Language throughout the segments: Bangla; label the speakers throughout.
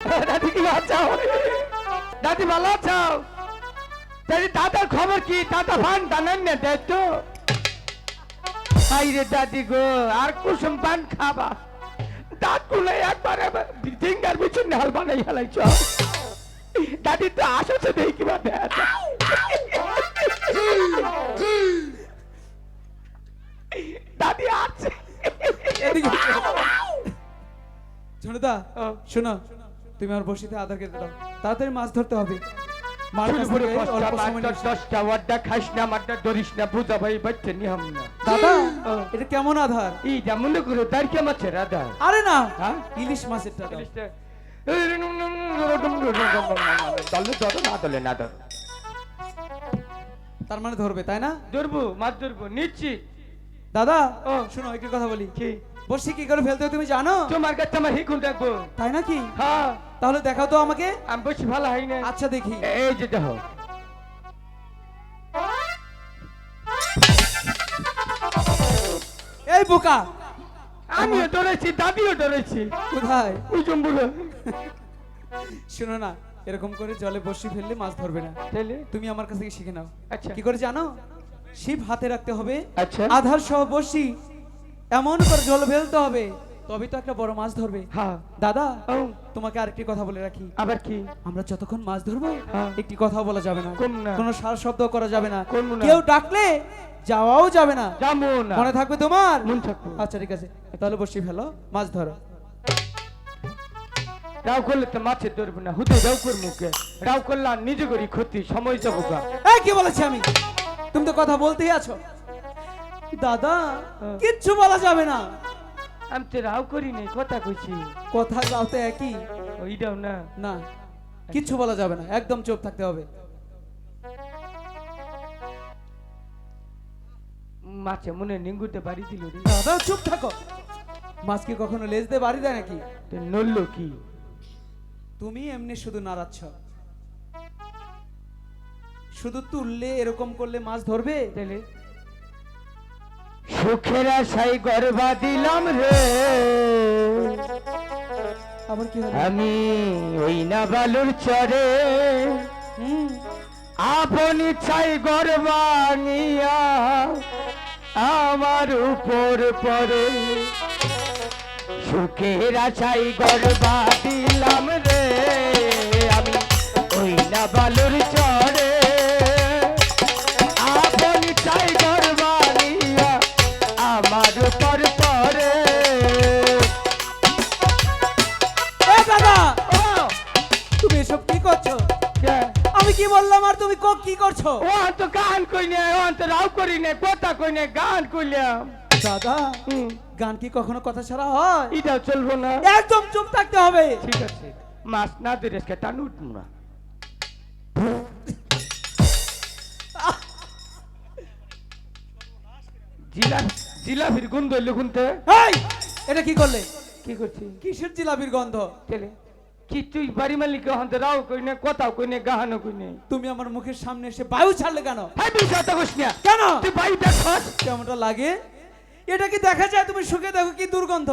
Speaker 1: দাদি কি আছো দাদি ভালো আছো দাদি দাদার খবর কি? দাদা ভান জানেন না দেখ তো? রে দাদি গো আর কুসুম পান খাবা। দাঁতগুলো একবারে ফিঙ্গার পিছনে হাল বানাই হেলাইছ দাদি তো আসছে দেখি কিবা দেখ। দাদি আছে
Speaker 2: ঝুনুদা শোনো। তুমি আমার বসিতে আধার কেটে দাও তাড়াতাড়ি মাছ ধরতে হবে দাদা এটা কেমন আধার
Speaker 1: যেমন করে তার রাধা
Speaker 2: আরে না
Speaker 1: হ্যাঁ?
Speaker 2: ইলিশ মাছের তার মানে ধরবে তাই না
Speaker 1: ধরবো মাছ ধরবো নিচ্ছি
Speaker 2: দাদা
Speaker 1: ও।
Speaker 2: শোনো একটু কথা বলি
Speaker 1: কি
Speaker 2: বসি কি করে ফেলতে তুমি জানো?
Speaker 1: তোমার কাছে আমার হিকুন রাখব
Speaker 2: তাই নাকি?
Speaker 1: হ্যাঁ।
Speaker 2: তাহলে দেখাও তো আমাকে।
Speaker 1: আমি বেশি ভালো হয় না।
Speaker 2: আচ্ছা দেখি।
Speaker 1: এই যে দেখো।
Speaker 2: এই বোকা!
Speaker 1: আমিও ডরেছি দাদিও ডরেছি।
Speaker 2: কোথায়?
Speaker 1: ওই জম্বুলো
Speaker 2: শোনো না এরকম করে জলে বসি ফেললে মাছ ধরবে না।
Speaker 1: তাহলে
Speaker 2: তুমি আমার কাছ থেকে শিখে নাও।
Speaker 1: আচ্ছা।
Speaker 2: কি করে জানো? শিব হাতে রাখতে হবে।
Speaker 1: আচ্ছা।
Speaker 2: আধার সহ বসি এমন করে জল ফেলতে হবে তবে তো একটা বড় মাছ ধরবে।
Speaker 1: হ্যাঁ।
Speaker 2: দাদা তোমাকে আরেকটি কথা বলে রাখি।
Speaker 1: আবার কি?
Speaker 2: আমরা যতক্ষণ মাছ ধরবো
Speaker 1: হ্যাঁ।
Speaker 2: একটি কথা বলা যাবে না।
Speaker 1: কোনো
Speaker 2: সার শব্দ করা যাবে না। কেউ ডাকলে যাওয়াও যাবে না। মনে থাকবে তোমার?
Speaker 1: মন
Speaker 2: আচ্ছা ঠিক আছে। তাহলে বসি ফেলো। মাছ ধরো।
Speaker 1: রাও করলে তো মাছের ধরবে না। হুতে রাও কর মুখে। রাও করলে আর নিজে করি ক্ষতি সময় যাব
Speaker 2: কি বলেছি আমি? তুমি তো কথা বলতেই আছো। দাদা। কিচ্ছু বলা যাবে না।
Speaker 1: আমি তো রাও করি নাই কথা কইছি।
Speaker 2: কথা যাও তো একই?
Speaker 1: ওইটাও না।
Speaker 2: না কিচ্ছু বলা যাবে না একদম চুপ থাকতে হবে।
Speaker 1: মাছে মনে নিঙ্গুতে বাড়ি দিল রে।
Speaker 2: দাদা চুপ থাকো। মাছ কি কখনো লেজ দিয়ে বাড়ি দেয় নাকি?
Speaker 1: নড়লো কি?
Speaker 2: তুমি এমনি শুধু নাড়াচ্ছ। শুধু তুললে এরকম করলে মাছ ধরবে?
Speaker 1: তাহলে? সুখের আশাই গর্বা দিলাম রে। আমি ওই না বালুর চরে আপন ইচ্ছাই গর্বাঙিয়া আমার উপর পরে সুখের আশাই গর্বা দিলাম রে। আমি ওই না বালুর
Speaker 2: কি বললাম আর তুমি কো- কি করছ?
Speaker 1: ও তো গান কই নে ও তো রাও করি নে কথা কই নে গান কইলাম।
Speaker 2: দাদা গান কি কখনো কথা ছাড়া হয়?
Speaker 1: এটা চলবো না।
Speaker 2: একদম চুপ থাকতে হবে।
Speaker 1: ঠিক আছে। মাছ না ধরে টান উঠবো না। জিলা জিলাপির গন্ধ হইল গুনতে
Speaker 2: এই এটা কি করলে?
Speaker 1: কি করছি?
Speaker 2: কিসের জিলাপির গন্ধ?
Speaker 1: চলে কি তুই বাড়ি মালিক হন্তে রাও কই নে কথাও কই নে গাহানো কই নে
Speaker 2: তুমি আমার মুখের সামনে এসে বায়ু ছাড়লে কেন?
Speaker 1: হাই বিশা তো কইস না
Speaker 2: কেন?
Speaker 1: তুই বায়ু খাস
Speaker 2: কেমনটা লাগে? এটা কি দেখা যায়? তুমি শুকে দেখো কি দুর্গন্ধ।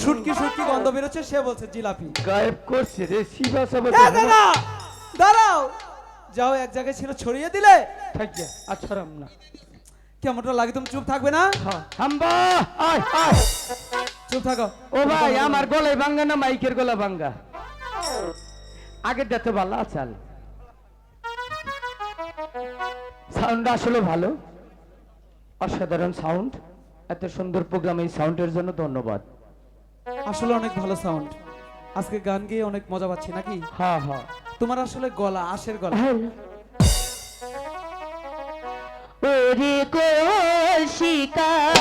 Speaker 2: শুটকি শুটকি গন্ধ বেরোচ্ছে সে বলছে জিলাপি।
Speaker 1: গায়েব করছে রে শিবা সব
Speaker 2: দাদা দাঁড়াও। যাও এক জায়গায় ছিল ছড়িয়ে দিলে।
Speaker 1: থাক যা আছরাম না।
Speaker 2: কেমনটা লাগে তুমি চুপ থাকবে না?
Speaker 1: হ্যাঁ হাম্বা আয় আয়।
Speaker 2: চুপ থাকো।
Speaker 1: ও ভাই আমার গলায় ভাঙ্গা না মাইকের গলা ভাঙ্গা? আগের তো ভালো আচাল। সাউন্ড আসলে ভালো। অসাধারণ সাউন্ড এত সুন্দর প্রোগ্রাম এই সাউন্ডের জন্য ধন্যবাদ।
Speaker 2: আসলে অনেক ভালো সাউন্ড আজকে গান গেয়ে অনেক মজা পাচ্ছি নাকি?
Speaker 1: হ্যাঁ হ্যাঁ
Speaker 2: তোমার আসলে গলা আশের গলা।
Speaker 1: ওরে কোশিকাঙ্গে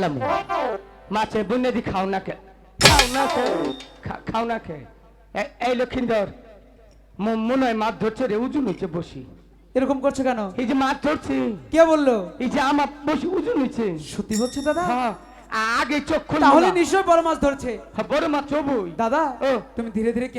Speaker 1: হেলাম মাছে বন্যা দি খাও না খাও না খা- খাও না এ- এই লক্ষিন্দর মনে হয় মাছ ধরছে রে উজুন হচ্ছে বসি।
Speaker 2: এরকম করছ কেন?
Speaker 1: এই যে মাছ ধরছে।
Speaker 2: কে বলল?
Speaker 1: এই যে আমার বসি উজুন হচ্ছে
Speaker 2: সত্যি বলছো দাদা?
Speaker 1: হ্যাঁ আগে চোখ খুলবো
Speaker 2: তাহলে। নিশ্চয় বড় মাছ ধরছে।
Speaker 1: হ্যাঁ, বড় মাছ চবই
Speaker 2: দাদা
Speaker 1: ও।
Speaker 2: তুমি ধীরে ধীরে কিনা